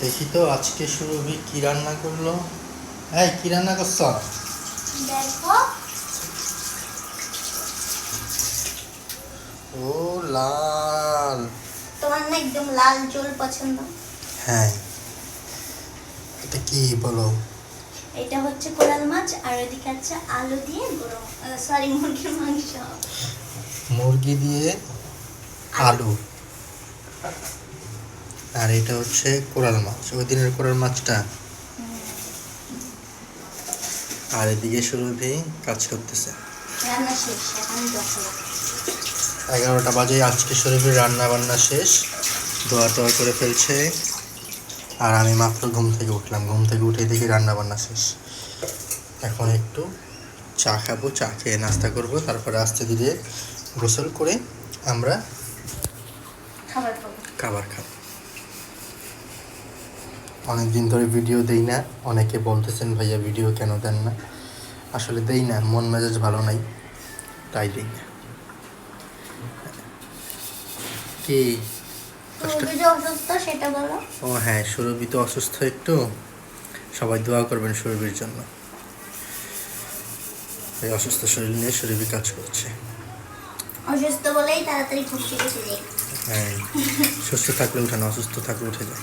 দেখি তো আজকে সুরভি কি রান্না করল? এই কি রান্না করছ? দেখো। ও লাল। তোমার না একদম লাল জল পছন্দ? হ্যাঁ। এটা কি বলো? এটা হচ্ছে কোরাল মাছ আর ওদিকে আছে আলু দিয়ে গরম সরি মুরগির মাংস। মুরগি দিয়ে আলু। আর এটা হচ্ছে কোরাল মাছ। ওই দিনের কোরাল মাছটা। আর এদিকে সুরভি কাজ করতেছে। এগারোটা বাজে আজকে শরীফের রান্না বান্না শেষ। দোয়া টোয়া করে ফেলছে। আর আমি মাত্র ঘুম থেকে উঠলাম। ঘুম থেকে উঠে দেখি রান্না বান্না শেষ। এখন একটু চা খাব চা খেয়ে নাস্তা করব। তারপরে আস্তে ধীরে গোসল করে আমরা খাবার খাব। খাবার খাব। অনেক দিন ধরে ভিডিও দেই না। অনেকে বলতেছেন ভাইয়া ভিডিও কেন দেন না? আসলে দেই না মন মেজাজ ভালো নাই তাই দেই না। কি? ও হ্যাঁ সুরভি তো অসুস্থ একটু। সবাই দোয়া করবেন সুরভির জন্য। এই অসুস্থ শরীর নিয়ে সুরভি কাজ করছে। অসুস্থ বলেই তাড়াতাড়ি ঘুম থেকে উঠে যাই হ্যাঁ। সুস্থ থাকলে উঠে না অসুস্থ থাকলে উঠে যায়।